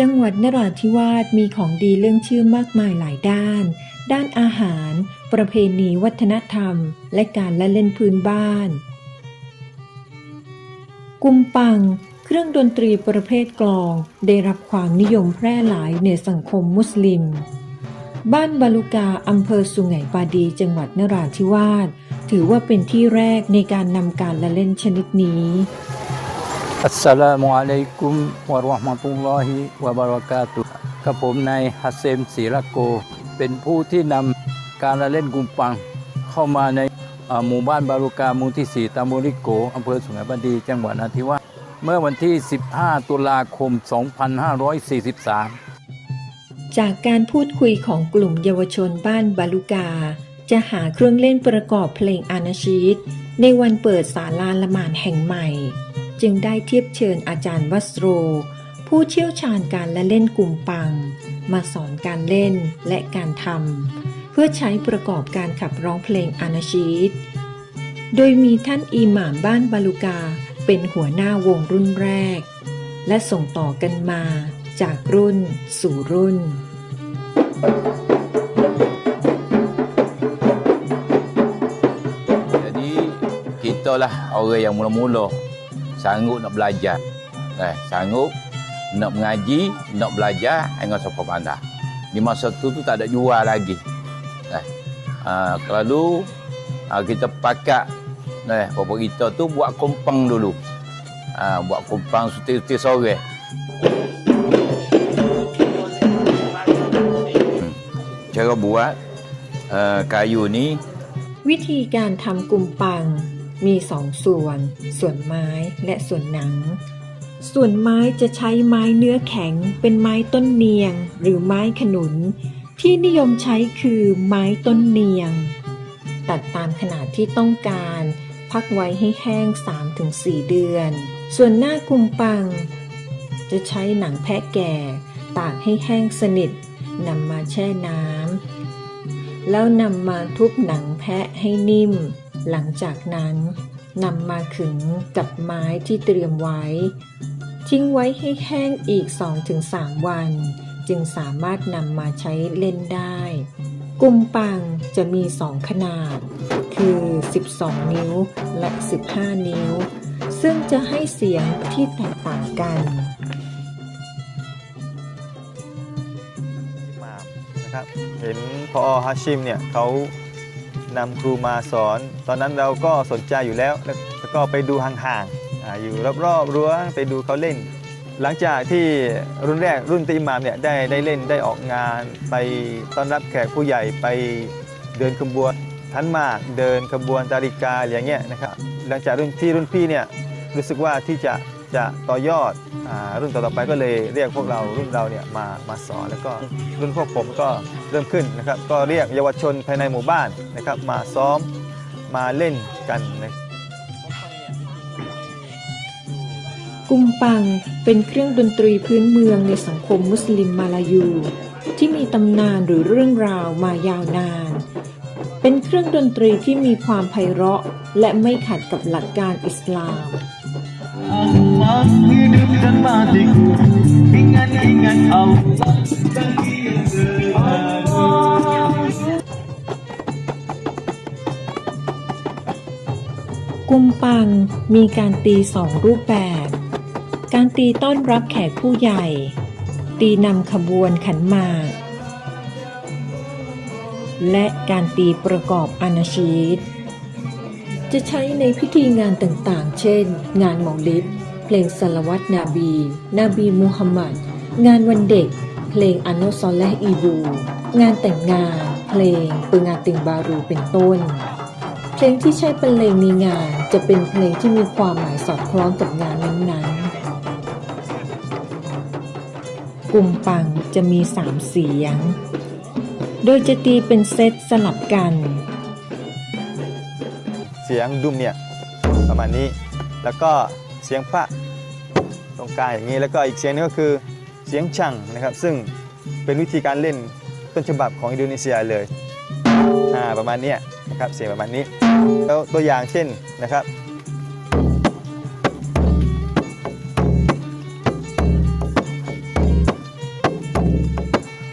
จังหวัดนราธิวาสมีของดีเรื่องชื่อมากมายหลายด้าน ด้านอาหาร ประเพณีวัฒนธรรม และการละเล่นพื้นบ้าน กุมปัง เครื่องดนตรีประเภทกลอง ได้รับความนิยมแพร่หลายในสังคมมุสลิม บ้านบาลุกาอำเภอสุไหงปาดีจังหวัดนราธิวาส ถือว่าเป็นที่แรกในการนำการละเล่นชนิดนี้ัสสลามุอะลัยกุมวะราะห์มะตุลลอฮิวะบะเราะกาตุกับผมนายฮัสเซมศิรโก เป็นผู้ที่นำการละเล่นกุมปัง เข้ามาในหมู่บ้านบารุกามูที่ 4ตำบลริโกอำเภอสุไหงบดี จังหวัดนราธิวาสเมื่อวันที่ 15 ตุลาคม 2543 จากการพูดคุยของกลุ่มเยาวชนบ้านบาลุกา จะหาเครื่องเล่นประกอบเพลงอานาชีตในวันเปิดศาลาละหมาดแห่งใหม่ จึงได้เทียบเชิญอาจารย์วัสโร ผู้เชี่ยวชาญการและเล่นกลุ่มปัง มาสอนการเล่นและการทำเพื่อใช้ประกอบการขับร้องเพลงอานาชีต โดยมีท่านอิหม่ามบ้านบาลุกาเป็นหัวหน้าวงรุ่นแรก และส่งต่อกันมาจากรุ่นสู่รุ่น Jadi kita lah orang yang mula-mula sanggup nak belajar. Eh, sanggup nak mengaji, nak belajar dengan siapa pandai. Di masa tu tu tak ada jual lagi. Eh, uh, lalu uh, kita pakat eh, bapa kita tu buat kompang dulu. Uh, buat kompang suti-suti sore. Hmm. Cara buat uh, kayu ni วิธีการทำกุมปัง มีสองส่วน ส่วนไม้และส่วนหนัง ส่วนไม้จะใช้ไม้เนื้อแข็ง เป็นไม้ต้นเนียง หรือไม้ขนุน ที่นิยมใช้คือไม้ต้นเนียง ตัดตามขนาดที่ต้องการ พักไว้ให้แห้ง 3-4 เดือน ส่วนหน้ากุมปัง จะใช้หนังแพะแก่ ตากให้แห้งสนิทนำมาแช่น้ำแล้วนำมาทุบหนังแพะให้นิ่ม หลังจากนั้นนำมาขึงกับไม้ที่เตรียมไว้ ทิ้งไว้ให้แห้งอีก 2-3 วัน จึงสามารถนำมาใช้เล่นได้ กุมปังจะมี 2 ขนาด คือ 12 นิ้วและ 15 นิ้ว ซึ่งจะให้เสียงที่แตกต่างกันมานะครับเห็นพอฮาชิมเนี่ยเขา นำครูมาสอน ตอนนั้นเราก็สนใจอยู่แล้ว แล้วก็ไปดูห่างๆออยู่รอบๆรั้วไปดูเขาเล่น หลังจากที่รุ่นแรกรุ่นตีมามเนี่ยได้ได้เล่นได้ออกงาน ไปต้อนรับแขกผู้ใหญ่ไปเดินขบวนทันมากเดินขบวนตาริกาอย่างเงี้ยนะครับหลังจากรุ่นที่รุ่นพี่เนี่ยรู้สึกว่าที่จะ จะต่อยอดอรุ่นต่อๆไปก็เลยเรียกพวกเรารุ่นเราเนี่ยมามาสอนแล้วก็รุ่นพวกผมก็เริ่มขึ้นนะครับก็เรียกเยาวชนภายในหมู่บ้านนะครับมาซ้อมมาเล่นกันนะกุมปังเป็นเครื่องดนตรีพื้นเมืองในสังคมมุสลิมมาลายู ที่มีตำนานหรือเรื่องราวมายาวนาน เป็นเครื่องดนตรีที่มีความไพเราะ และไม่ขัดกับหลักการอิสลาม Allah hidup dan matiku Ingat-ingat Allah dan dia กุมปังมีการตีสองรูปแบบ การตีต้อนรับแขกผู้ใหญ่ ตีนำขบวนขันหมาก และการตีประกอบอานาชีต จะใช้ในพิธีงานต่างๆ เช่น งานเมาลิดเพลงสลวัตนาบีนบีมุฮัมมัด งานวันเด็ก เพลงอันโนซอลและอีบู งานแต่งงาน เพลงปืงาติงบารูเป็นต้น เพลงที่ใช้บรรเลงในงานจะเป็นเพลงที่มีความหมายสอดคล้องกับงานนั้นๆ กลุ่มปังจะมีสามเสียง โดยจะตีเป็นเซตสลับกัน เสียงดุมเนี่ยประมาณนี้ แล้วก็เสียงพระตรงกลางอย่างนี้ แล้วก็อีกเสียงหนึงก็คือเสียงชังนะครับ ซึ่งเป็นวิธีการเล่นต้นฉบับของอินโดนีเซียเลยอ่าประมาณนี้นะครับเสียงประมาณนี้ แล้วตัวอย่างเช่นนะครับ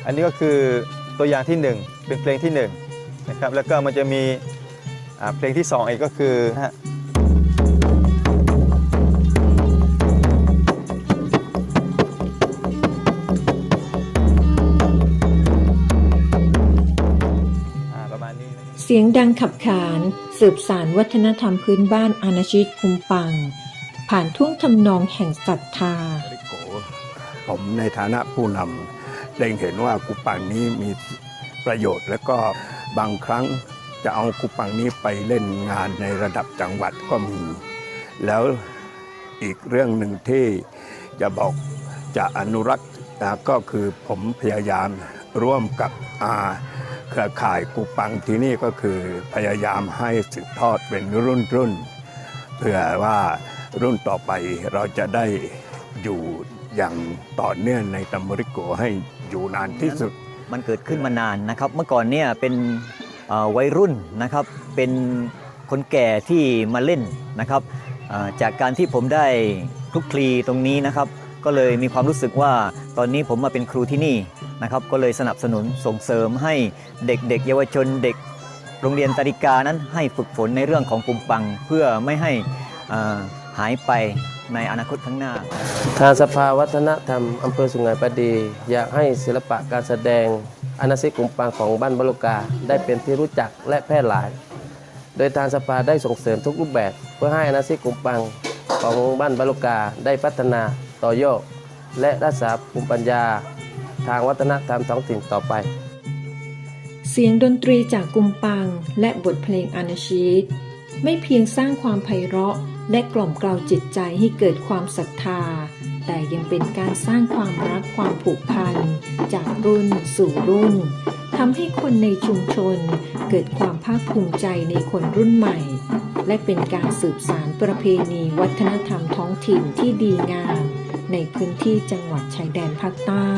อันนี้ก็คือตัวอย่างที่หนึ่งเป็นเพลงที่หนึ่งนะครับแล้วก็มันจะมี เพลงที่สองอีกก็คือนะฮะอ่าประมาณนี้นะครับเสียงดังขับขานสืบสารวัฒนธรรมพื้นบ้านอาณาชิตคุมปัง ผ่านท่วงทำนองแห่งศรัทธาริโกผมในฐานะผู้นำได้เห็นว่ากุปังนี้มีประโยชน์และก็บางครั้ง จะเอากุปังนี้ไปเล่นงานในระดับจังหวัดก็มี แล้วอีกเรื่องหนึ่งที่จะบอกจะอนุรักษ์นะก็คือผมพยายามร่วมกับอาเครือข่ายกุปังที่นี่ก็คือพยายามให้สืบทอดเป็นรุ่นรุ่นเพื่อว่ารุ่นต่อไปเราจะได้อยู่อย่างต่อเนื่องในตัมบริโกให้อยู่นานที่สุด มันเกิดขึ้นมานานนะครับ เมื่อก่อนเนี่ยเป็น วัยรุ่นนะครับเป็นคนแก่ที่มาเล่นนะครับจากการที่ผมได้คลุกคลีตรงนี้นะครับ ก็เลยมีความรู้สึกว่าตอนนี้ผมมาเป็นครูที่นี่นะครับ ก็เลยสนับสนุนส่งเสริมให้เด็กๆเยาวชนเด็กโรงเรียนตาริกานั้นให้ฝึกฝนในเรื่องของกุมปัง เพื่อไม่ให้หายไป ในอนาคตข้างหน้า ทางสภาวัฒนธรรมอำเภอสุไหงปดี อยากให้ศิลปะการแสดงอนาซิกุมปังของบ้านบลุกา ได้เป็นที่รู้จักและแพร่หลาย โดยทางสภาได้ส่งเสริมทุกรูปแบบ เพื่อให้อนาซิกุมปังของบ้านบลุกาได้พัฒนาต่อยอดและรักษาภูมิปัญญา ทางวัฒนธรรมท้องถิ่นต่อไปเสียงดนตรีจากกุมปังและบทเพลงอานาชีตไม่เพียงสร้างความไพเราะ และกล่อมกล่าวจิตใจให้เกิดความศรัทธา แต่ยังเป็นการสร้างความรักความผูกพัน จากรุ่นสู่รุ่นทำให้คนในชุมชนเกิดความภาคภูมิใจในคนรุ่นใหม่ และเป็นการสืบสารประเพณีวัฒนธรรมท้องถิ่นที่ดีงาม ในพื้นที่จังหวัดชายแดนภาคใต้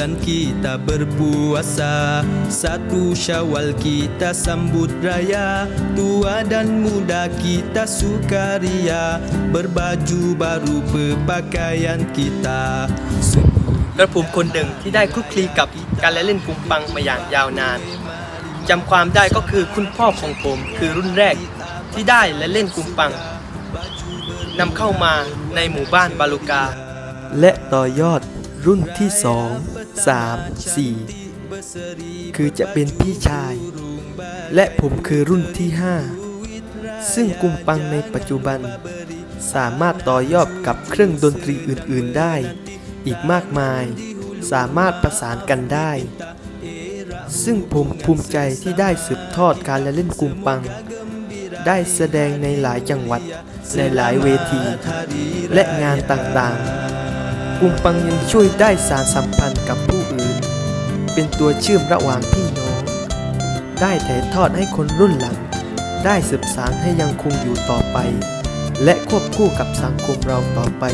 Sebulan kita berpuasa Satu syawal kita sambut raya Tua dan muda kita sukaria Berbaju baru berpakaian kita กระผมคนหนึ่งที่ได้คลุกคลีกับการเล่นกุมปังมาอย่างยาวนานจำความได้ก็คือคุณพ่อของผมคือรุ่นแรกที่ได้และเล่นกุมปังนำเข้ามาในหมู่บ้านบาลูกา และต่อยอด รุ่นที่2 3 4คือจะเป็นพี่ชาย และผมคือรุ่นที่5ซึ่งกุมปังในปัจจุบัน สามารถต่อยอดกับเครื่องดนตรีอื่น ๆ ได้ อีกมากมาย สามารถประสานกันได้ ซึ่งผมภูมิใจที่ได้สืบทอดการละเล่นกุมปัง ได้แสดงในหลายจังหวัดในหลายเวที และงานต่างๆ กุมปังยังช่วยได้สารสัมพันธ์กับผู้อื่น เป็นตัวเชื่อมระหว่างพี่น้อง ได้ถ่ายทอดให้คนรุ่นหลัง ได้สืบสานให้ยังคงอยู่ต่อไป และควบคู่กับสังคมเราต่อไป